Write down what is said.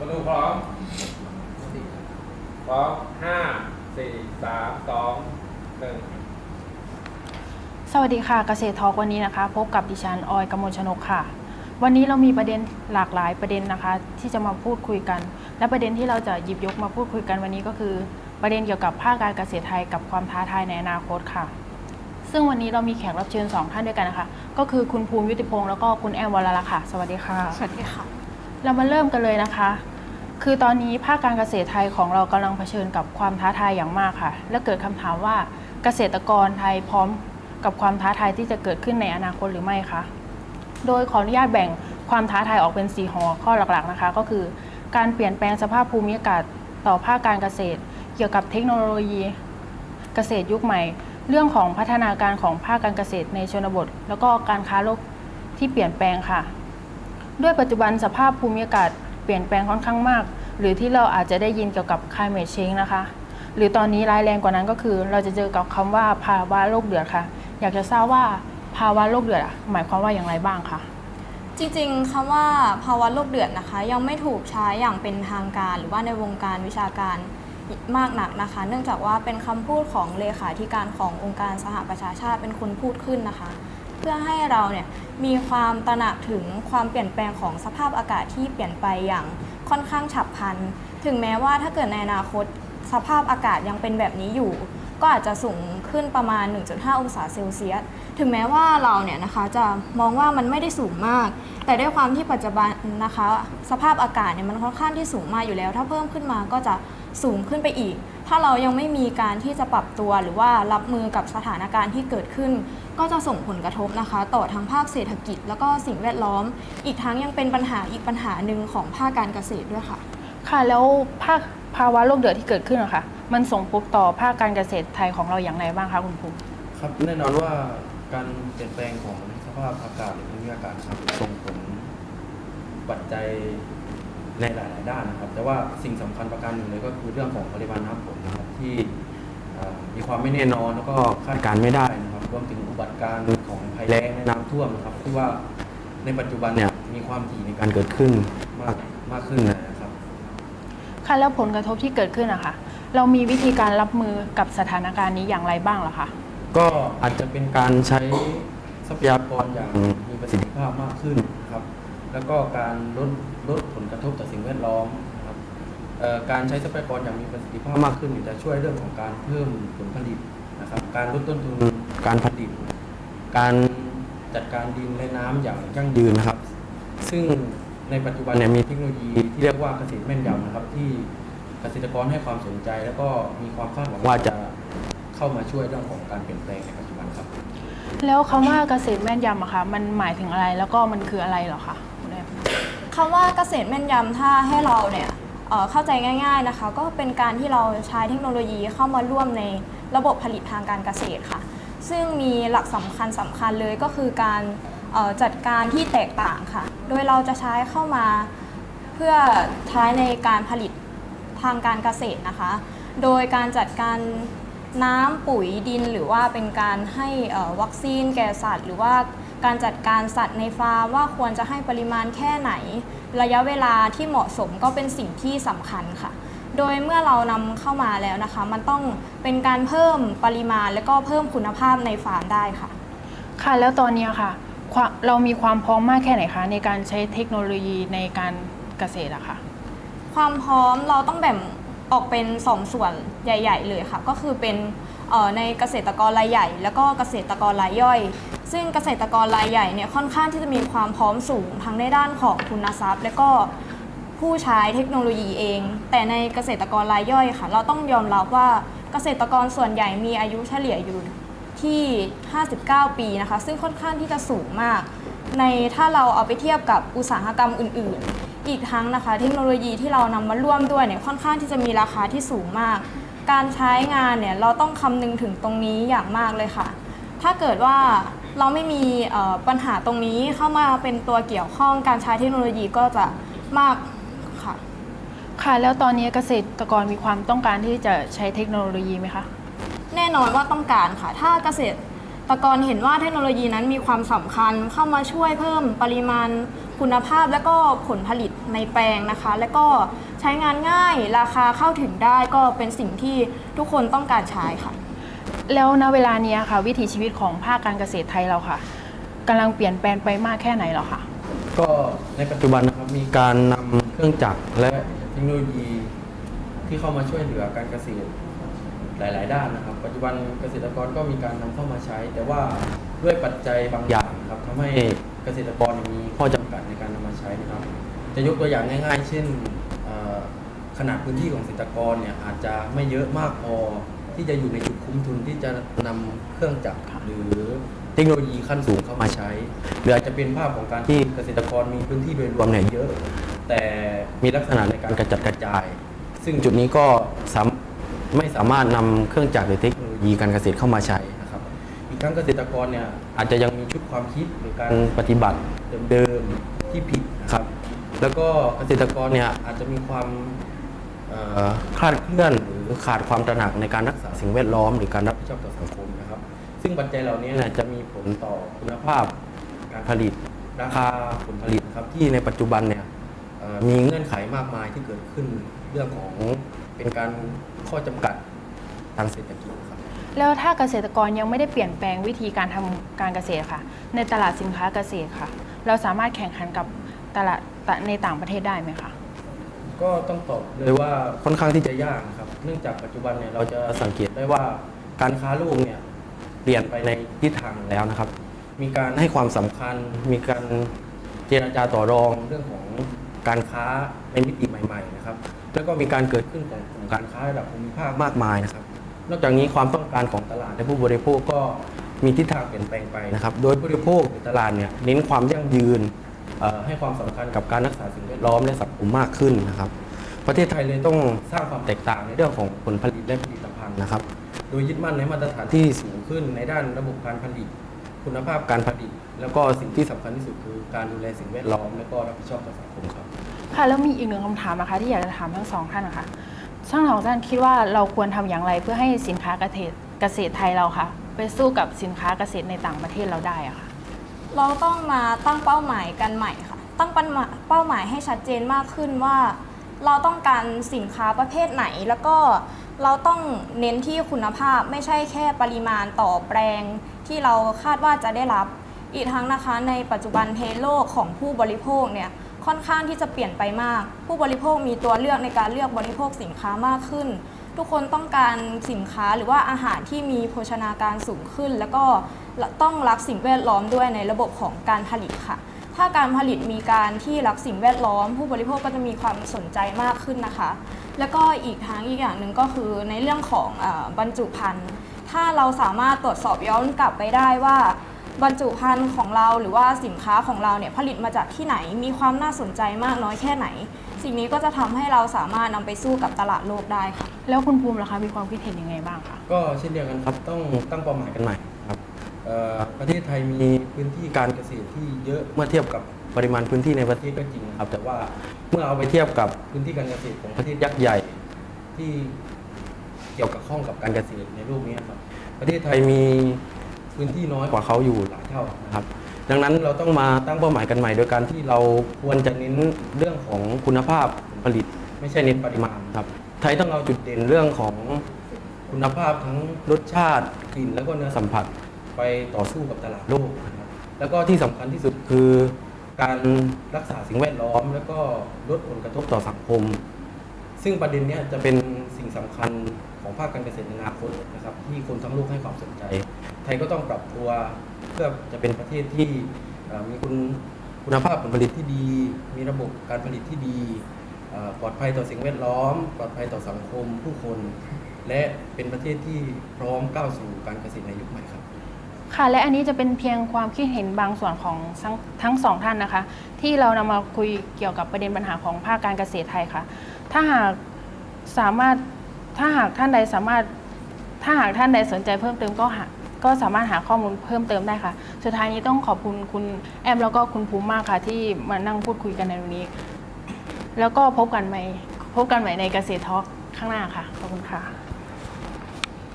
ประตูพร้อมพร้อมห้าสี่สามสองหนึ่งสวัสดีค่ะเกษตรทอล์กวันนี้นะคะ พบกับดิฉันออยกมลชนกค่ะ วันนี้เรามีประเด็นหลากหลายประเด็นนะคะ ที่จะมาพูดคุยกัน และประเด็นที่เราจะหยิบยกมาพูดคุยกันวันนี้ก็คือ ประเด็นเกี่ยวกับภาคการเกษตรไทยกับความท้าทายในอนาคตค่ะ ซึ่งวันนี้เรามีแขกรับเชิญสองท่านด้วยกันนะคะ ก็คือคุณภูมิยุติพงศ์แล้วก็คุณแอมวรละค่ะ สวัสดีค่ะ สวัสดีค่ะ เรามาเริ่มกันเลยนะคะ คือตอนนี้ภาคการเกษตรไทยของเรากำลังเผชิญกับความท้าทายอย่างมากค่ะ และเกิดคำถามว่าเกษตรกรไทยพร้อมกับความท้าทายที่จะเกิดขึ้นในอนาคตหรือไม่คะ โดยขออนุญาตแบ่งความท้าทายออกเป็น 4 หัวข้อหลักๆนะคะ ก็คือการเปลี่ยนแปลงสภาพภูมิอากาศต่อภาคการเกษตร เกี่ยวกับเทคโนโลยีเกษตรยุคใหม่ เรื่องของพัฒนาการของภาคการเกษตรในชนบท แล้วก็การค้าโลกที่เปลี่ยนแปลงค่ะ ด้วยปัจจุบันสภาพภูมิอากาศ ลี่ยนแปลงค่อนข้างมาก หรือที่เราอาจจะได้ยินเกี่ยวกับ climate change นะคะ หรือตอนนี้ร้ายแรงกว่านั้นก็คือ เราจะเจอกับคำว่าภาวะโลกเดือดค่ะ อยากจะทราบว่าภาวะโลกเดือดหมายความว่าอย่างไรบ้างคะจริงๆคำว่าภาวะโลกเดือดนะคะ ยังไม่ถูกใช้อย่างเป็นทางการ หรือว่าในวงการวิชาการมากหนักนะคะ เนื่องจากว่าเป็นคำพูดของเลขาธิการขององค์การสหประชาชาติเป็นคนพูดขึ้นนะคะ เพื่อให้เราเนี่ยมีความตระหนักถึงความเปลี่ยนแปลงของสภาพอากาศที่เปลี่ยนไปอย่างค่อนข้างฉับพลัน ถึงแม้ว่าถ้าเกิดในอนาคตสภาพอากาศยังเป็นแบบนี้อยู่ ก็อาจจะสูงขึ้นประมาณ 1.5 องศาเซลเซียส ถึงแม้ว่าเราเนี่ยนะคะจะมองว่ามันไม่ได้สูงมาก แต่ด้วยความที่ปัจจุบันนะคะ สภาพอากาศเนี่ยมันค่อนข้างที่สูงมากอยู่แล้ว ถ้าเพิ่มขึ้นมาก็จะสูงขึ้นไปอีก ถ้าเรายังไม่มีการที่จะปรับตัวหรือว่ารับมือกับสถานการณ์ที่เกิดขึ้น ก็จะส่งผลกระทบนะคะ ต่อทั้งภาคเศรษฐกิจ แล้วก็สิ่งแวดล้อม อีกทั้งยังเป็นปัญหาอีกปัญหาหนึ่งของภาคการเกษตรด้วยค่ะ ค่ะแล้วภาคภาวะโลกเดือดที่เกิดขึ้นอะค่ะมันส่งผลต่อภาคการเกษตรไทยของเราอย่างไรบ้างคะคุณภูมิครับแน่นอนว่าการเปลี่ยนแปลงของสภาพอากาศหรือภูมิอากาศครับส่งผลปัจจัย ในหลายๆด้านนะครับ แต่ว่าสิ่งสำคัญประการหนึ่งเลยก็คือเรื่องของปริมาณน้ำฝนนะครับที่เอ่อมีความไม่แน่นอนแล้วก็คาดการณ์ไม่ได้นะครับรวมถึงอุบัติการณ์ของภัยแล้งและน้ำท่วมนะครับที่ว่าในปัจจุบันเนี่ยมีความถี่ในการเกิดขึ้นมากมากขึ้นนะครับค่ะแล้วผลกระทบที่เกิดขึ้นอะค่ะเรามีวิธีการรับมือกับสถานการณ์นี้อย่างไรบ้างเหรอคะก็อาจจะเป็นการใช้ทรัพยากรอย่างมีประสิทธิภาพมากขึ้นนะครับ แล้วก็การลดลดผลกระทบต่อสิ่งแวดล้อมนะครับเอ่อการใช้ทรัพยากรอย่างมีประสิทธิภาพมากขึ้นเนี่ยจะช่วยเรื่องของการเพิ่มผลผลิตนะครับการลดต้นทุนการผลิตการจัดการดินและน้ำอย่างยั่งยืนนะครับ ซึ่งในปัจจุบันเนี่ยมีเทคโนโลยีที่เรียกว่าเกษตรแม่นยำนะครับ ที่เกษตรกรให้ความสนใจ แล้วก็มีความคาดหวังว่าจะเข้ามาช่วยเรื่องของการเปลี่ยนแปลงในปัจจุบันครับ แล้วคำว่าเกษตรแม่นยำอะค่ะมันหมายถึงอะไรแล้วก็มันคืออะไรเหรอคะ คุณแอมคำว่าเกษตรแม่นยำถ้าให้เราเนี่ยเข้าใจง่าย ๆนะคะ ก็เป็นการที่เราใช้เทคโนโลยีเข้ามาร่วมในระบบผลิตทางการเกษตรค่ะ ซึ่งมีหลักสำคัญสำคัญเลยก็คือการจัดการที่แตกต่างค่ะ โดยเราจะใช้เข้ามาเพื่อใช้ในการผลิตทางการเกษตรนะคะ โดยการจัดการน้ำปุ๋ยดินหรือว่าเป็นการให้วัคซีนแก่สัตว์ หรือว่า การจัดการสัตว์ในฟาร์มว่าควรจะให้ปริมาณแค่ไหน ระยะเวลาที่เหมาะสมก็เป็นสิ่งที่สำคัญค่ะ โดยเมื่อเรานำเข้ามาแล้วนะคะ มันต้องเป็นการเพิ่มปริมาณและก็เพิ่มคุณภาพในฟาร์มได้ค่ะ ค่ะแล้วตอนเนี้ยค่ะความเรามีความพร้อมมากแค่ไหนคะในการใช้เทคโนโลยีในการเกษตรอะค่ะ ความพร้อมเราต้องแบ่งออกเป็น2ส่วนใหญ่ ๆ เลยค่ะ ก็คือเป็นเอ่อในเกษตรกรรายใหญ่ แล้วก็เกษตรกรรายย่อย ซึ่งเกษตรกรรายใหญ่เนี่ยค่อนข้างที่จะมีความพร้อมสูงทั้งในด้านของทุนทรัพย์ และก็ผู้ใช้เทคโนโลยีเอง แต่ในเกษตรกรรายย่อยค่ะ เราต้องยอมรับว่าเกษตรกรส่วนใหญ่มีอายุเฉลี่ยอยู่ที่ 59 ปีนะคะ ซึ่งค่อนข้างที่จะสูงมาก ในถ้าเราเอาไปเทียบกับอุตสาหกรรมอื่น ๆ อีกทั้งนะคะ เทคโนโลยีที่เรานำมาร่วมด้วยเนี่ยค่อนข้างที่จะมีราคาที่สูงมาก การใช้งานเนี่ยเราต้องคำนึงถึงตรงนี้อย่างมากเลยค่ะ ถ้าเกิดว่าเราไม่มีเอ่อปัญหาตรงนี้เข้ามาเป็นตัวเกี่ยวข้องการใช้เทคโนโลยีก็จะมากค่ะ ค่ะ แล้วตอนนี้เกษตรกรมีความต้องการที่จะใช้เทคโนโลยีไหมคะ แน่นอนว่าต้องการค่ะ ถ้าเกษตรตกรเห็นว่าเทคโนโลยีนั้นมีความสำคัญเข้ามาช่วยเพิ่มปริมาณคุณภาพและก็ผลผลิตในแปลงนะคะ และก็ใช้งานง่ายราคาเข้าถึงได้ก็เป็นสิ่งที่ทุกคนต้องการใช้ค่ะ แล้วณเวลาเนี้ยค่ะ วิถีชีวิตของภาคการเกษตรไทยเราค่ะกำลังเปลี่ยนแปลงไปมากแค่ไหนหรอคะก็ในปัจจุบันนะครับมีการนำเครื่องจักรและเทคโนโลยีที่เข้ามาช่วยเหลือการเกษตรหลาย ๆ ด้านนะครับ ปัจจุบันเกษตรกรก็มีการนำเข้ามาใช้ แต่ว่าด้วยปัจจัยบางอย่างครับทำให้เกษตรกรมีข้อจำกัดในการนำมาใช้นะครับ จะยกตัวอย่างง่าย ๆ เช่นเอ่อขนาดพื้นที่ของเกษตรกรเนี่ยอาจจะไม่เยอะมากพอ ที่จะอยู่ในจุดคุ้มทุนที่จะนำเครื่องจักรหรือเทคโนโลยีขั้นสูงเข้ามาใช้หรืออาจจะเป็นภาพของการที่เกษตรกรมีพื้นที่โดยรวมเนี่ยเยอะ แต่มีลักษณะในการกระจัดกระจาย ซึ่งจุดนี้ก็สามไม่สามารถนำเครื่องจักรหรือเทคโนโลยีการเกษตรเข้ามาใช้นะครับอีกทั้งเกษตรกรเนี่ยอาจจะยังมีชุดความคิดหรือการปฏิบัติเดิมๆที่ผิดนะครับ แล้วก็เกษตรกรเนี่ยอาจจะมีความเอ่อคลาดเคลื่อนหรือ ขาดความตระหนักในการรักษาสิ่งแวดล้อม หรือการรับผิดชอบต่อสังคมนะครับ ซึ่งปัจจัยเหล่านี้เนี่ยจะมีผลต่อคุณภาพการผลิตราคาผลผลิตนะครับที่ในปัจจุบันเนี่ยเอ่อมีเงื่อนไขมากมายที่เกิดขึ้นเรื่องของเป็นการข้อจำกัดทางเศรษฐกิจครับแล้วถ้าเกษตรกรยังไม่ได้เปลี่ยนแปลงวิธีการทำการเกษตรค่ะ ในตลาดสินค้าเกษตรค่ะ เราสามารถแข่งขันกับตลาดในต่างประเทศได้ไหมคะก็ต้องตอบเลยว่าค่อนข้างที่จะยากนะครับ เนื่องจากปัจจุบันเนี่ยเราจะสังเกตได้ว่าการค้าโลกเนี่ยเปลี่ยนไปในทิศทางแล้วนะครับ มีการให้ความสำคัญ มีการเจรจาต่อรองเรื่องของการค้าในมิติใหม่ๆนะครับ แล้วก็มีการเกิดขึ้นของกลุ่มการค้าระดับภูมิภาคมากมายนะครับ นอกจากนี้ความต้องการของตลาดและผู้บริโภคก็มีทิศทางเปลี่ยนแปลงไปนะครับ โดยผู้บริโภคหรือตลาดเนี่ยเน้นความยั่งยืนให้ความสำคัญกับการรักษาสิ่งแวดล้อมและสังคมมากขึ้นนะครับ ประเทศไทยเลยต้องสร้างความแตกต่างในเรื่องของผลผลิตและผลิตภัณฑ์นะครับ โดยยึดมั่นในมาตรฐานที่สูงขึ้นในด้านระบบการผลิต คุณภาพการผลิต แล้วก็สิ่งที่สำคัญที่สุดคือการดูแลสิ่งแวดล้อมและก็รับผิดชอบต่อสังคมครับค่ะแล้วมีอีกหนึ่งคำถามนะคะที่อยากจะถามทั้งสองท่านนะคะช่างทองท่านคิดว่าเราควรทำอย่างไรเพื่อให้สินค้าเกษตรเกษตรไทยเราค่ะ ไปสู้กับสินค้าเกษตรในต่างประเทศเราได้อะค่ะเราต้องมาตั้งเป้าหมายกันใหม่ค่ะ ตั้งเป้าหมายเป้าหมายให้ชัดเจนมากขึ้นว่า เราต้องการสินค้าประเภทไหน แล้วก็เราต้องเน้นที่คุณภาพไม่ใช่แค่ปริมาณต่อแปลงที่เราคาดว่าจะได้รับ อีกทั้งนะคะในปัจจุบันเทโลกของผู้บริโภคเนี่ยค่อนข้างที่จะเปลี่ยนไปมาก ผู้บริโภคมีตัวเลือกในการเลือกบริโภคสินค้ามากขึ้น ทุกคนต้องการสินค้าหรือว่าอาหารที่มีโภชนาการสูงขึ้น แล้วก็ต้องรักสิ่งแวดล้อมด้วยในระบบของการผลิตค่ะ ถ้าการผลิตมีการที่รักสิ่งแวดล้อม ผู้บริโภคก็จะมีความสนใจมากขึ้นนะคะ แล้วก็อีกทางอีกอย่างหนึ่งก็คือในเรื่องของเออบรรจุภัณฑ์ถ้าเราสามารถตรวจสอบย้อนกลับไปได้ว่าบรรจุภัณฑ์ของเราหรือว่าสินค้าของเราเนี่ยผลิตมาจากที่ไหนมีความน่าสนใจมากน้อยแค่ไหน สิ่งนี้ก็จะทำให้เราสามารถนำไปสู้กับตลาดโลกได้ค่ะแล้วคุณภูมิล่ะคะมีความคิดเห็นยังไงบ้างคะก็เช่นเดียวกันครับต้องตั้งเป้าหมายกันใหม่ครับเอ่อ ประเทศไทยมีพื้นที่การเกษตรที่เยอะเมื่อเทียบกับปริมาณพื้นที่ในประเทศก็จริงนะครับ แต่ว่าเมื่อเอาไปเทียบกับพื้นที่การเกษตรของประเทศยักษ์ใหญ่ที่เกี่ยวกับข้องกับการเกษตรในโลกนี้ครับ ประเทศไทยมีพื้นที่น้อยกว่าเขาอยู่หลายเท่านะครับ ดังนั้นเราต้องมาตั้งเป้าหมายกันใหม่ โดยการที่เราควรจะเน้นเรื่องของคุณภาพผลผลิต ไม่ใช่เน้นปริมาณครับ ไทยต้องเอาจุดเด่นเรื่องของคุณภาพทั้งรสชาติกลิ่นแล้วก็เนื้อสัมผัส ไปต่อสู้กับตลาดโลกนะครับแล้วก็ที่สำคัญที่สุดคือการรักษาสิ่งแวดล้อม แล้วก็ลดผลกระทบต่อสังคม ซึ่งประเด็นนี้จะเป็นสิ่งสำคัญของภาคการเกษตรในอนาคตนะครับ ที่คนทั้งโลกให้ความสนใจ ไทยก็ต้องปรับตัวเพื่อจะเป็นประเทศที่มีคุณคุณภาพผลผลิตที่ดี มีระบบการผลิตที่ดีปลอดภัยต่อสิ่งแวดล้อม ปลอดภัยต่อสังคมผู้คน และเป็นประเทศที่พร้อมก้าวสู่การเกษตรในยุคใหม่ครับ ค่ะและอันนี้จะเป็นเพียงความคิดเห็นบางส่วนของทั้งทั้งสองท่านนะคะ ที่เรานำมาคุยเกี่ยวกับประเด็นปัญหาของภาคการเกษตรไทยค่ะ ถ้าหากสามารถถ้าหากท่านใดสามารถ ถ้าหากท่านใดสนใจเพิ่มเติมก็หาก็สามารถหาข้อมูลเพิ่มเติมได้ค่ะ สุดท้ายนี้ต้องขอบคุณคุณแอมแล้วก็คุณภูมิมากค่ะ ที่มานั่งพูดคุยกันในวันนี้ แล้วก็พบกันใหม่พบกันใหม่ในเกษตรทอล์กข้างหน้าค่ะ ขอบคุณค่ะ